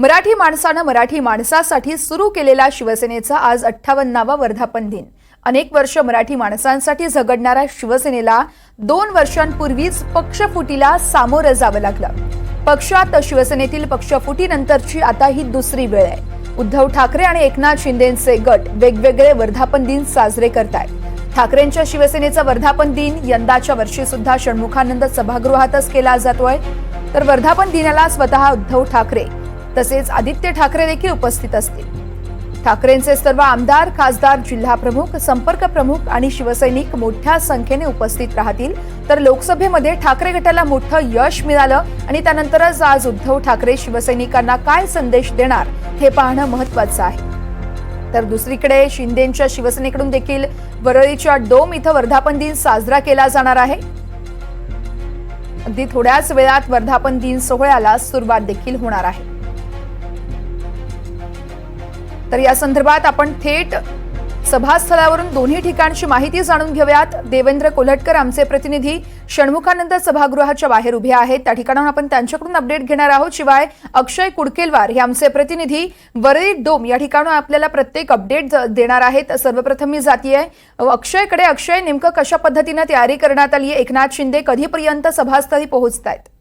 मराठी माणसानं मराठी माणसासाठी सुरू केलेला शिवसेनेचा आज अठ्ठावन्नावा वर्धापन दिन. अनेक वर्ष मराठी माणसांसाठी झगडणाऱ्या शिवसेनेला दोन वर्षांपूर्वीच पक्षफुटीला सामोरं जावं लागलं. पक्षात शिवसेनेतील पक्षफुटीनंतरची आता ही दुसरी वेळ आहे. उद्धव ठाकरे आणि एकनाथ शिंदेचे गट वेगवेगळे वर्धापन दिन साजरे करतायत. ठाकरेंच्या शिवसेनेचा वर्धापन दिन यंदाच्या वर्षी सुद्धा षण्मुखानंद सभागृहातच केला जातोय. तर वर्धापन दिनाला स्वतः उद्धव ठाकरे तसेच आदित्य ठाकरे देखील उपस्थित असतील. ठाकरेंचे सर्व आमदार खासदार जिल्हा प्रमुख संपर्क प्रमुख आणि शिवसैनिक मोठ्या संख्येने उपस्थित राहतील. तर लोकसभेमध्ये ठाकरे गटाला मोठं यश मिळालं आणि त्यानंतरच आज उद्धव ठाकरे शिवसैनिकांना काय संदेश देणार हे पाहणं महत्वाचं आहे. तर दुसरीकडे शिंदेच्या शिवसेनेकडून देखील वरळीच्या डोम इथं वर्धापन दिन साजरा केला जाणार आहे. अगदी थोड्याच वेळात वर्धापन दिन सोहळ्याला सुरुवात देखील होणार आहे. तर या संदर्भात आपण थेट सभास्थळावरून दोन्ही ठिकाणची माहिती जाणून घेऊयात. देवेंद्र कोल्हटकर आमचे प्रतिनिधी षण्मुखानंद सभागृहाच्या बाहेर उभे आहेत. त्या ठिकाणाहून आपण त्यांच्याकडून अपडेट घेणार आहोत. शिवाय अक्षय कुडकेलवार हे आमचे प्रतिनिधी वरळी डोम या ठिकाणून आपल्याला प्रत्येक अपडेट देणार आहेत. सर्वप्रथम मी जातीये. अक्षयकडे अक्षय नेमकं कशा पद्धतीनं तयारी करण्यात आली आहे एकनाथ शिंदे कधीपर्यंत सभास्थळी पोहोचत आहेत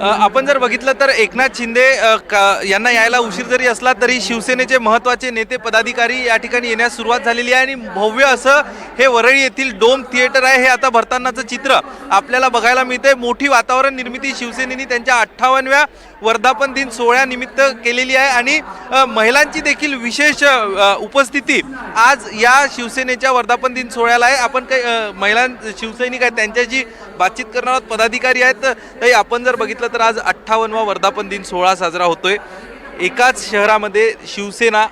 आपण जर बघितलं तर एकनाथ शिंदे का- यांना यायला उशीर जरी असला तरी शिवसेनेचे महत्त्वाचे नेते पदाधिकारी या ठिकाणी येण्यास सुरुवात झालेली आहे आणि भव्य असं हे वरळी येथील डोम थिएटर आहे. हे आता भरतानाचं चित्र आपल्याला बघायला मिळते मोठी वातावरण निर्मिती शिवसेनेने त्यांच्या अठ्ठावन्नव्या वर्धापन दिन सोहळ्यानिमित्त केलेली आहे आणि महिलांची देखील विशेष उपस्थिती आज या शिवसेनेच्या वर्धापन दिन सोहळ्याला आहे. आपण काही महिला महिलां शिवसैनिक आहेत त्यांच्याशी बातचीत करणार आहोत. पदाधिकारी आहेत. तर आपण जर बघितलं तर आज अठ्ठावन्नवा वर्धापन दिन सोहळा साजरा होतोय. एकाच शहरामध्ये शिवसेना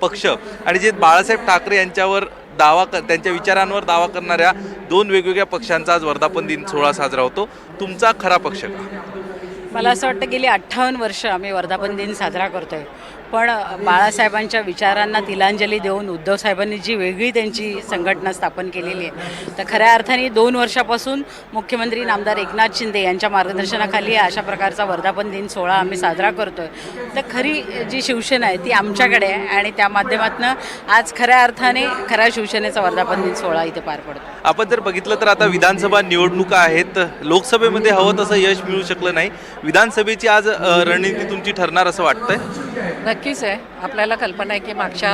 पक्ष आणि जे बाळासाहेब ठाकरे यांच्यावर दावा कर त्यांच्या विचारांवर दावा करणाऱ्या दोन वेगवेगळ्या पक्षांचा आज वर्धापन दिन सोहळा साजरा होतो. तुमचा खरा पक्ष का? मला असं वाटतं गेली अठ्ठावन्न वर्ष आम्ही वर्धापन दिन साजरा करतो आहे पण बाळासाहेबांच्या विचारांना तिलांजली देऊन उद्धव साहेबांनी जी वेगळी त्यांची संघटना स्थापन केलेली आहे तर खऱ्या अर्थाने दोन वर्षापासून मुख्यमंत्री नामदार एकनाथ शिंदे यांच्या मार्गदर्शनाखाली अशा प्रकारचा वर्धापन दिन सोहळा आम्ही साजरा करतो आहे तर खरी जी शिवसेना आहे ती आमच्याकडे आहे आणि त्या माध्यमातून आज खऱ्या अर्थाने खऱ्या शिवसेनेचा वर्धापन दिन सोहळा इथे पार पडतो. आपण जर बघितलं तर आता विधानसभा निवडणुका आहेत लोकसभेमध्ये हवं तसं यश मिळू शकलं नाही. विधानसभेची आज रणनीती तुमची ठरणार असं वाटतंय? नक्कीच आहे. आपल्याला कल्पना आहे की मागच्या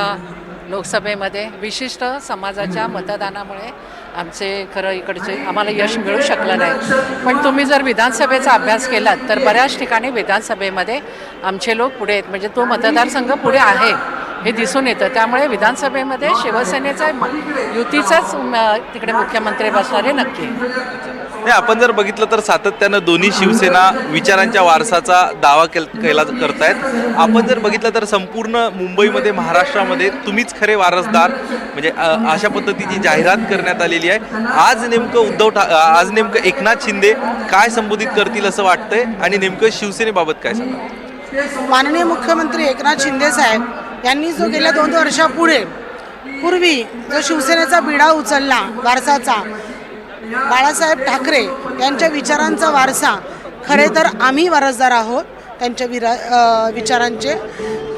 लोकसभेमध्ये विशिष्ट समाजाच्या मतदानामुळे आमचे खरं इकडचे आम्हाला यश मिळू शकलं नाही. पण तुम्ही जर विधानसभेचा अभ्यास केलात तर बऱ्याच ठिकाणी विधानसभेमध्ये आमचे लोक पुढे आहेत. म्हणजे तो मतदारसंघ पुढे आहे हे दिसून येतं. त्यामुळे विधानसभेमध्ये शिवसेनेचा युतीचाच तिकडे मुख्यमंत्री बसणारे नक्की. नाही आपण जर बघितलं तर सातत्यानं दोन्ही शिवसेना विचारांच्या वारसाचा दावा केल केला करतायत. आपण जर बघितलं तर संपूर्ण मुंबईमध्ये महाराष्ट्रामध्ये तुम्हीच खरे वारसदार म्हणजे अशा पद्धतीची जाहिरात करण्यात आलेली आहे. आज नेमकं उद्धव ठा आज नेमकं एकनाथ शिंदे काय संबोधित करतील असं वाटतंय? आणि नेमकं शिवसेनेबाबत काय सांगा माननीय मुख्यमंत्री एकनाथ शिंदे साहेब यांनी जो गेल्या दोन वर्षापुढे पूर्वी जो शिवसेनेचा बिडा उचलला वारसाचा बाळासाहेब ठाकरे यांच्या विचारांचा वारसा खरे तर आम्ही वारसदार आहोत त्यांच्या विरा विचारांचे.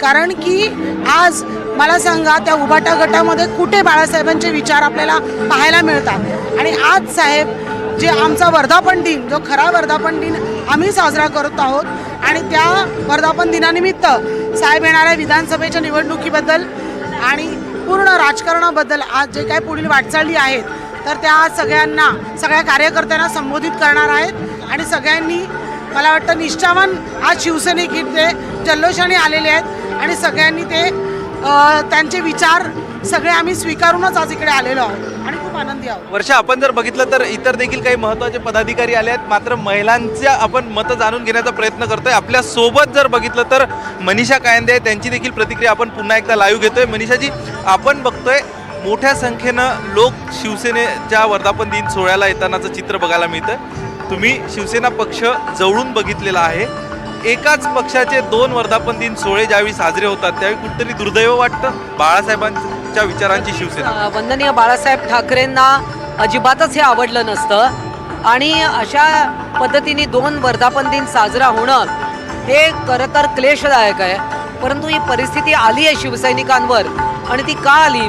कारण की आज मला सांगा त्या उबाटा गटामध्ये कुठे बाळासाहेबांचे विचार आपल्याला पाहायला मिळतात? आणि आज साहेब जे आमचा वर्धापन दिन जो खरा वर्धापन दिन आम्ही साजरा करत आहोत आणि त्या वर्धापन दिनानिमित्त साहेब येणाऱ्या विधानसभेच्या निवडणुकीबद्दल आणि पूर्ण राजकारणाबद्दल आज जे काही पुढील वाटचाली आहेत तर त्या आज सगळ्यांना सगळ्या कार्यकर्त्यांना संबोधित करणार आहेत. आणि सगळ्यांनी मला वाटतं निष्ठावान आज शिवसैनिक इथे जल्लोषाने आलेले आहेत. आणि सगळ्यांनी ते त्यांचे विचार सगळे आम्ही स्वीकारूनच आज इकडे आलेलो आहोत. आणि खूप आनंदी आहोत. वर्षा आपण जर बघितलं तर इतर देखील काही महत्त्वाचे पदाधिकारी आले आहेत. मात्र महिलांच्या आपण मतं जाणून घेण्याचा प्रयत्न करतोय. आपल्यासोबत जर बघितलं तर मनीषा कायंदे आहेत. त्यांची देखील प्रतिक्रिया आपण पुन्हा एकदा लाईव्ह घेतोय. मनीषाजी आपण बघतोय मोठ्या संख्येनं लोक शिवसेनेच्या वर्धापन दिन सोहळ्याला येतानाचं चित्र बघायला मिळतं. तुम्ही शिवसेना पक्ष जवळून बघितलेला आहे. एकाच पक्षाचे दोन वर्धापन दिन सोहळे ज्यावेळी साजरे होतात त्यावेळी कुठेतरी दुर्दैव वाटतं? बाळासाहेबांच्या विचारांची शिवसेना. वंदनीय बाळासाहेब ठाकरेंना अजिबातच हे आवडलं नसतं. आणि अशा पद्धतीने दोन वर्धापन दिन साजरा होणं हे खरं तर क्लेशदायक आहे. परंतु ही परिस्थिती आली आहे शिवसैनिकांवर आणि ती का आली?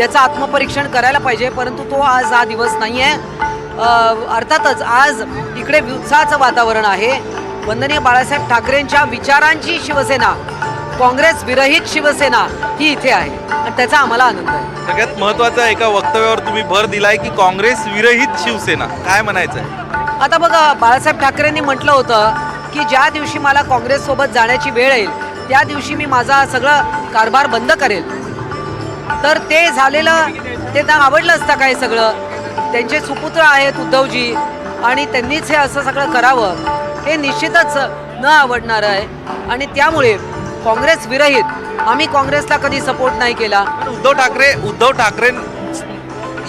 याचं आत्मपरीक्षण करायला पाहिजे परंतु तो आज हा दिवस नाही आहे अर्थातच आज इकडे उत्साहाचं वातावरण आहे. वंदनीय बाळासाहेब ठाकरेंच्या विचारांची शिवसेना काँग्रेस विरहित शिवसेना ही इथे आहे. आणि त्याचा आम्हाला आनंद आहे. सगळ्यात महत्त्वाचा एका वक्तव्यावर तुम्ही भर दिलाय की काँग्रेस विरहित शिवसेना? काय म्हणायचं आहे आता बघा बाळासाहेब ठाकरेंनी म्हटलं होतं की ज्या दिवशी मला काँग्रेससोबत जाण्याची वेळ येईल त्या दिवशी मी माझा सगळं कारभार बंद करेल. तर ते झालेलं ते तर आवडलं असतं काय सगळं. त्यांचे सुपुत्र आहेत उद्धवजी आणि त्यांनीच हे असं सगळं करावं हे निश्चितच न आवडणार आहे. आणि त्यामुळे काँग्रेस विरहित आम्ही काँग्रेसला कधी सपोर्ट नाही केला. उद्धव ठाकरे उद्धव ठाकरे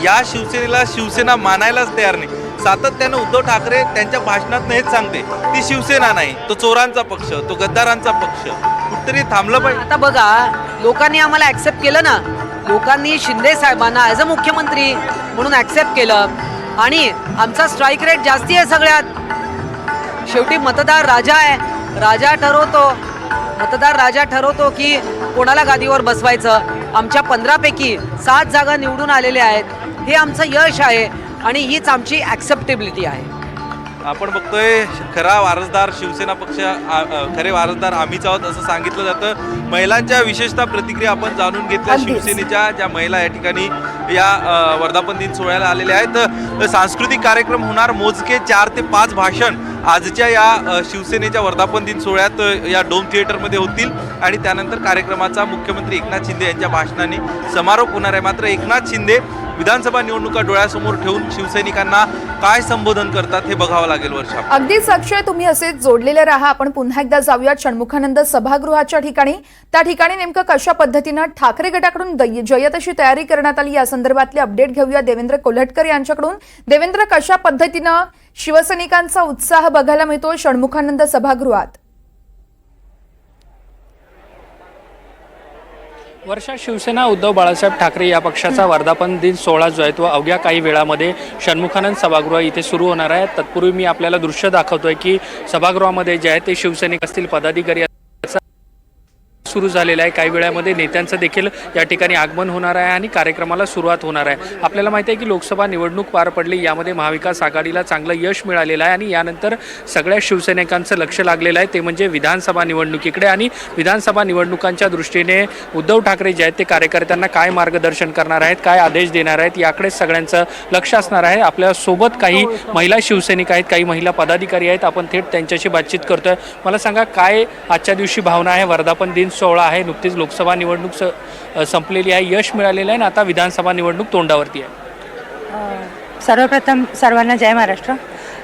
या शिवसेनेला शिवसेना मानायलाच तयार नाही. सातत्यानं उद्धव ठाकरे त्यांच्या भाषणात हेच सांगते ती शिवसेना नाही तो चोरांचा पक्ष तो गद्दारांचा पक्ष. कुठतरी थांबलं पाहिजे. आता बघा लोकांनी आम्हाला ॲक्सेप्ट केलं ना लोकांनी शिंदे साहेबांना ॲज अ मुख्यमंत्री म्हणून ॲक्सेप्ट केलं. आणि आमचा स्ट्राईक रेट जास्ती आहे सगळ्यात. शेवटी मतदार राजा आहे. राजा ठरवतो. मतदार राजा ठरवतो की कोणाला गादीवर बसवायचं. आमच्या पंधरापैकी सात जागा निवडून आलेल्या आहेत. हे आमचं यश आहे आणि हीच आमची ॲक्सेप्टेबिलिटी आहे. आपण बघतोय खरा वारसदार शिवसेना पक्ष खरे वारसदार आम्हीच आहोत असं सांगितलं जातं. महिलांच्या विशेषतः प्रतिक्रिया आपण जाणून घेतल्या. शिवसेनेच्या ज्या महिला या ठिकाणी या वर्धापन दिन सोहळ्याला आलेल्या आहेत. सांस्कृतिक कार्यक्रम होणार मोजके चार ते पाच भाषण आजच्या या शिवसेनेच्या वर्धापन दिन सोहळ्यात या डोम थिएटरमध्ये होतील. आणि त्यानंतर कार्यक्रमाचा मुख्यमंत्री एकनाथ शिंदे यांच्या भाषणाने समारोप होणार आहे. मात्र एकनाथ शिंदे विधानसभा निवडणुका डोळ्यासमोर ठेवून शिवसैनिकांना काय संबोधन करतात हे बघावं लागेल वर्षा. अगदीच अक्षय तुम्ही असे जोडलेले राहा. आपण पुन्हा एकदा जाऊयात षण्मुखानंद सभागृहाच्या ठिकाणी. त्या ठिकाणी नेमकं कशा पद्धतीनं ठाकरे गटाकडून दै- जयतशी तयारी करण्यात आली? या संदर्भातले अपडेट घेऊया देवेंद्र कोल्हटकर यांच्याकडून. देवेंद्र कशा पद्धतीनं शिवसैनिकांचा उत्साह बघायला मिळतो षण्मुखानंद सभागृहात? वर्षा शिवसेना उद्धव बाळासाहेब ठाकरे या पक्षाचा वर्धापन दिन सोहळा जो आहे तो अवघ्या काही वेळामध्ये षण्मुखानंद सभागृह इथे सुरू होणार आहे. तत्पूर्वी मी आपल्याला दृश्य दाखवतोय की सभागृहामध्ये जे आहे ते शिवसैनिक असतील पदाधिकारी सुरू झालेलं आहे. काही वेळामध्ये नेत्यांचं देखील या ठिकाणी आगमन होणार आहे आणि कार्यक्रमाला सुरुवात होणार आहे. आपल्याला माहिती आहे की लोकसभा निवडणूक पार पडली. यामध्ये महाविकास आघाडीला चांगलं यश मिळालेलं आहे आणि यानंतर सगळ्या शिवसैनिकांचं लक्ष लागलेलं आहे. ते म्हणजे विधानसभा निवडणुकीकडे आणि विधानसभा निवडणुकांच्या दृष्टीने उद्धव ठाकरे जे आहेत ते कार्यकर्त्यांना काय मार्गदर्शन करणार आहेत काय आदेश देणार आहेत याकडेच सगळ्यांचं लक्ष असणार आहे. आपल्यासोबत काही महिला शिवसैनिक आहेत काही महिला पदाधिकारी आहेत. आपण थेट त्यांच्याशी बातचीत करतोय. मला सांगा काय आजच्या दिवशी भावना आहे? वर्धापन दिन सोहळा आहे. नुकतीच लोकसभा निवडणूक स संपलेली आहे. यश मिळालेलं आहे आणि आता विधानसभा निवडणूक तोंडावरती आहे. सर्वप्रथम सर्वांना जय महाराष्ट्र.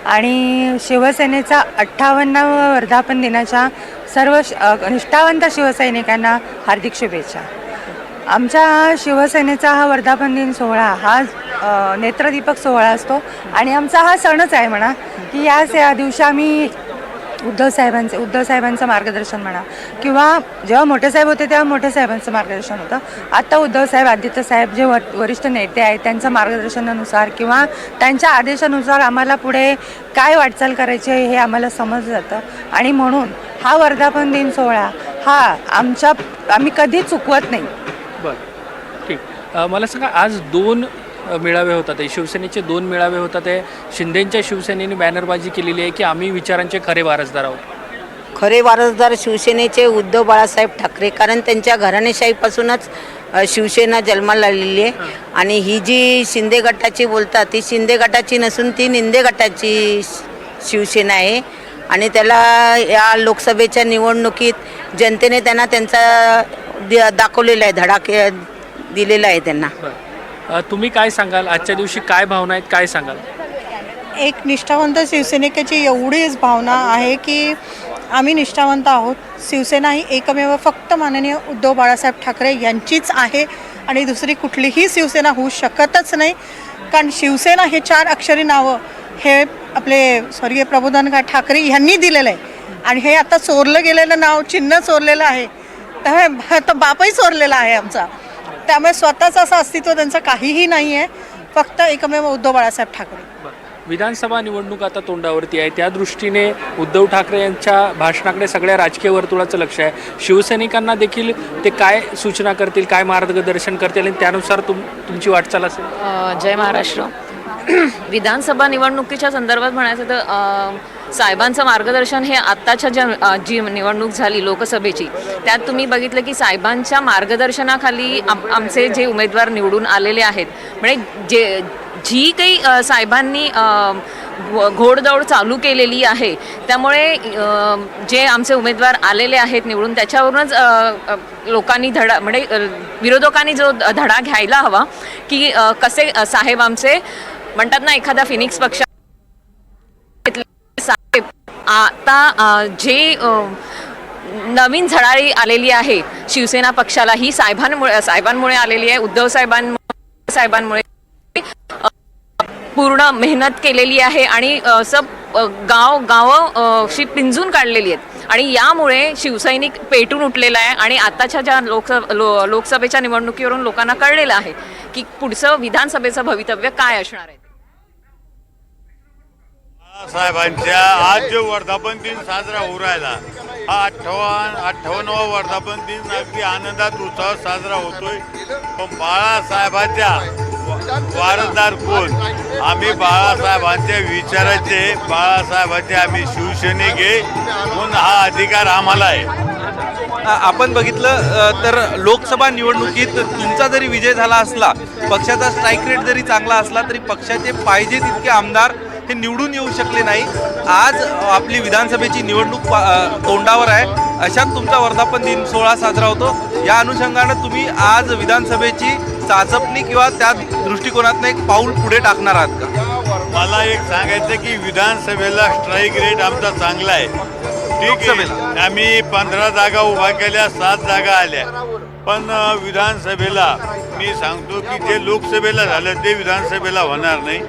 आणि शिवसेनेचा अठ्ठावन्नावा वर्धापन दिनाच्या सर्व श- निष्ठावंत शिवसैनिकांना हार्दिक शुभेच्छा. आमच्या शिवसेनेचा हा वर्धापन दिन सोहळा हा नेत्रदीपक सोहळा असतो. आणि आमचा हा सणच आहे म्हणा की याच या दिवशी आम्ही उद्धव साहेबांचे उद्धव साहेबांचं मार्गदर्शन म्हणा. किंवा जेव्हा मोठे साहेब होते तेव्हा मोठ्या साहेबांचं मार्गदर्शन होतं. आत्ता उद्धव साहेब आदित्य साहेब जे व वरिष्ठ नेते आहेत त्यांच्या मार्गदर्शनानुसार किंवा त्यांच्या आदेशानुसार आम्हाला पुढे काय वाटचाल करायची आहे हे आम्हाला समजलं जातं. आणि म्हणून हा वर्धापन दिन सोहळा हा आमच्या आम्ही कधी चुकवत नाही. बरं. ठीक. मला सांगा आज दोन मेळावे होतात. आहे शिवसेनेचे दोन मेळावे होतात. आहे शिंदेंच्या शिवसेनेने बॅनरबाजी केलेली आहे की आम्ही विचारांचे खरे वारसदार आहोत? खरे वारसदार शिवसेनेचे उद्धव बाळासाहेब ठाकरे. कारण त्यांच्या घराणेशाहीपासूनच अ, शिवसेना जन्माला आलेली आहे. आणि ही जी शिंदे गटाची बोलतात ती शिंदे गटाची नसून ती निंदे गटाची श- शिवसेना आहे. आणि त्याला या लोकसभेच्या निवडणुकीत जनतेने त्यांना त्यांचा द- दाखवलेला आहे धडाके दिलेला आहे त्यांना. बरं. तुम्ही काय सांगाल? आजच्या दिवशी काय भावना आहेत? काय सांगाल? एक निष्ठावंत शिवसैनिकाची एवढीच भावना आहे की आम्ही निष्ठावंत आहोत. शिवसेना ही एकमेव फक्त माननीय उद्धव बाळासाहेब ठाकरे यांचीच आहे आणि दुसरी कुठलीही शिवसेना होऊ शकतच नाही. कारण शिवसेना हे चार अक्षरी नावं हे आपले स्वर्गीय प्रबोधन ठाकरे यांनी दिलेलं आहे. आणि हे आता चोरलं गेलेलं नाव चिन्ह चोरलेलं आहे. त्यामुळे बापही चोरलेला आहे आमचा. त्यामुळे स्वतःचं असं अस्तित्व त्यांचं काहीही नाही आहे फक्त एकमेव उद्धव बाळासाहेब ठाकरे. विधानसभा निवडणूक आता तोंडावरती आहे. त्या दृष्टीने उद्धव ठाकरे यांच्या भाषणाकडे सगळ्या राजकीय वर्तुळाचं लक्ष आहे. शिवसैनिकांना देखील ते काय सूचना करतील काय मार्गदर्शन करतील आणि त्यानुसार तुम तुमची वाटचाल असेल? जय महाराष्ट्र. विधानसभा निवडणुकीच्या संदर्भात म्हणायचं तर साहेबांचं मार्गदर्शन हे आत्ताच्या ज्या जी निवडणूक झाली लोकसभेची त्यात तुम्ही बघितलं की साहेबांच्या मार्गदर्शनाखाली आम आमचे जे उमेदवार निवडून आलेले आहेत म्हणजे जे जी काही साहेबांनी घो- घोडदौड चालू केलेली आहे त्यामुळे जे आमचे उमेदवार आलेले आहेत निवडून त्याच्यावरूनच लोकांनी धडा म्हणजे विरोधकांनी जो धडा घ्यायला हवा की कसे साहेब आमचे म्हणतात ना एखादा फिनिक्स पक्ष साहेब आता जे नवीन झळाळी आलेली आहे शिवसेना पक्षाला ही साहेबांमुळे साहेबांमुळे आलेली आहे उद्धव साहेबांमुळे साहेबांमुळे पूर्ण मेहनत केलेली आहे आणि सब गाव गावं पिंजून काढलेली आहेत. आणि यामुळे शिवसैनिक पेटून उठलेला आहे आणि आताच्या ज्या लोकसभा लो लोकसभेच्या निवडणुकीवरून लोकांना कळलेलं आहे की पुढचं विधानसभेचं भवितव्य काय असणार आहे. साहेबांच्या आज जो वर्धापन दिन साजरा होऊ राहिला हा अठ्ठावन अठ्ठावन्नवा वर्धापन दिन अगदी आनंदात उत्साहात साजरा होतोय. पण बाळासाहेबांच्या वारसदार कोण? आम्ही बाळासाहेबांच्या विचाराचे बाळासाहेबांचे आम्ही शिवसैनिक आहे म्हणून हा अधिकार आम्हाला आहे. आपण बघितलं तर लोकसभा निवडणुकीत तुमचा जरी विजय झाला असला पक्षाचा स्ट्राईक रेट जरी चांगला असला तरी पक्षाचे पाहिजे तितके आमदार हे निवडून येऊ शकले नाही. आज आपली विधानसभेची निवडणूक तोंडावर आहे. अशात तुमचा वर्धापन दिन सोहळा साजरा होतो. या अनुषंगानं तुम्ही आज विधानसभेची चाचपणी किंवा त्या दृष्टिकोनातनं एक पाऊल पुढे टाकणार आहात का? मला एक सांगायचं की विधानसभेला स्ट्राईक रेट आमचा चांगला आहे. ठीक? आहे. आम्ही पंधरा जागा उभा केल्या सात जागा आल्या. पण विधानसभेला मी सांगतो की जे लोकसभेला झालं ते विधानसभेला होणार नाही.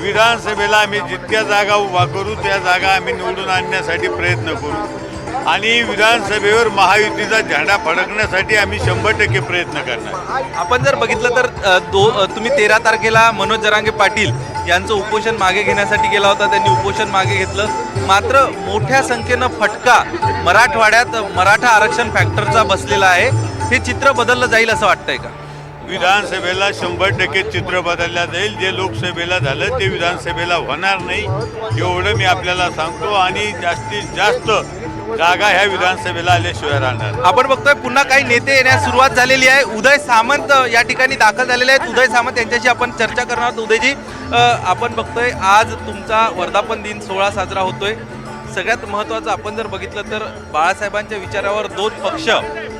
विधानसभेला आम्ही जितक्या जागा उभा करू त्या जागा आम्ही निवडून आणण्यासाठी प्रयत्न करू. आणि विधानसभेवर महायुतीचा झेंडा फडकण्यासाठी आम्ही शंभर टक्के प्रयत्न करणार. आपण जर बघितलं तर दो तुम्ही तेरा तारखेला मनोज जरांगे पाटील यांचं उपोषण मागे घेण्यासाठी गेला होता. त्यांनी उपोषण मागे घेतलं. मात्र मोठ्या संख्येनं फटका मराठवाड्यात मराठा आरक्षण फॅक्टरचा बसलेला आहे. हे चित्र बदललं जाईल असं वाटतंय का? विधानसभेला शंभर टक्के चित्र बदलल्या जाईल जे लोकसभेला झालं ते विधानसभेला होणार नाही. एवढं मी आपल्याला सांगतो. आणि जास्तीत जास्त जागा ह्या विधानसभेला आल्याशिवाय राहणार. आपण बघतोय पुन्हा काही नेते येण्यास सुरुवात झालेली आहे. उदय सामंत या ठिकाणी दाखल झालेले आहेत. उदय सामंत यांच्याशी आपण चर्चा करणार आहोत. उदयजी आपण बघतोय आज तुमचा वर्धापन दिन सोहळा साजरा होतोय. सगळ्यात महत्त्वाचं आपण जर बघितलं तर बाळासाहेबांच्या विचारावर दोन पक्ष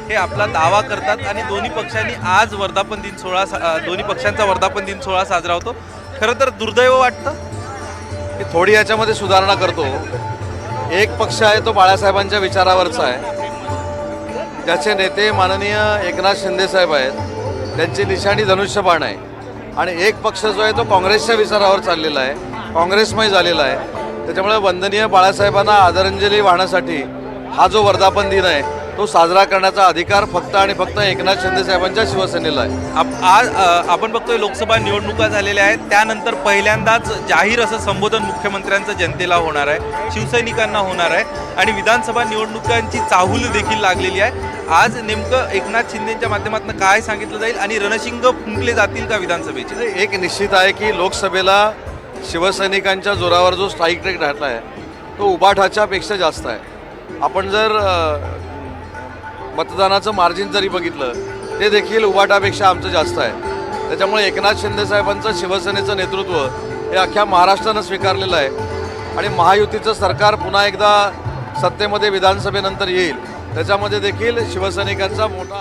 हे आपला दावा करतात आणि दोन्ही पक्षांनी आज वर्धापन दिन सोहळा सा- दोन्ही पक्षांचा वर्धापन दिन सोहळा साजरा होतो. खरं तर दुर्दैव वाटतं? की थोडी याच्यामध्ये सुधारणा करतो. एक पक्ष आहे तो बाळासाहेबांच्या विचारावरचा आहे. त्याचे नेते माननीय एकनाथ शिंदेसाहेब आहेत. त्यांची निशाणी धनुष्यबाण आहे. आणि एक पक्ष जो आहे तो काँग्रेसच्या विचारावर चाललेला आहे. काँग्रेसमय झालेला आहे. त्याच्यामुळे वंदनीय बाळासाहेबांना आदरांजली वाहण्यासाठी हा जो वर्धापन दिन आहे तो साजरा करण्याचा अधिकार फक्त आणि फक्त एकनाथ शिंदे साहेबांच्या शिवसेनेला आहे. आप- आज आपण बघतोय लोकसभा निवडणुका झालेल्या आहेत. त्यानंतर पहिल्यांदाच जाहीर असं संबोधन मुख्यमंत्र्यांचं जनतेला होणार आहे शिवसैनिकांना होणार आहे आणि विधानसभा निवडणुकांची चाहूल देखील लागलेली आहे. आज नेमकं एकनाथ शिंदेच्या माध्यमातून काय सांगितलं जाईल आणि रणशिंग फुंकले जातील का विधानसभेचे? एक निश्चित आहे की लोकसभेला शिवसैनिकांच्या जोरावर जो स्ट्राईक रेट घातला आहे तो उभाठाच्यापेक्षा जास्त आहे. आपण जर मतदानाचं मार्जिन जरी बघितलं ते देखील उभाटापेक्षा आमचं जास्त आहे. त्याच्यामुळे एकनाथ शिंदे साहेबांचं शिवसेनेचं नेतृत्व हे अख्ख्या महाराष्ट्रानं स्वीकारलेलं आहे. आणि महायुतीचं सरकार पुन्हा एकदा सत्तेमध्ये विधानसभेनंतर येईल. त्याच्यामध्ये देखील शिवसैनिकांचा मोठा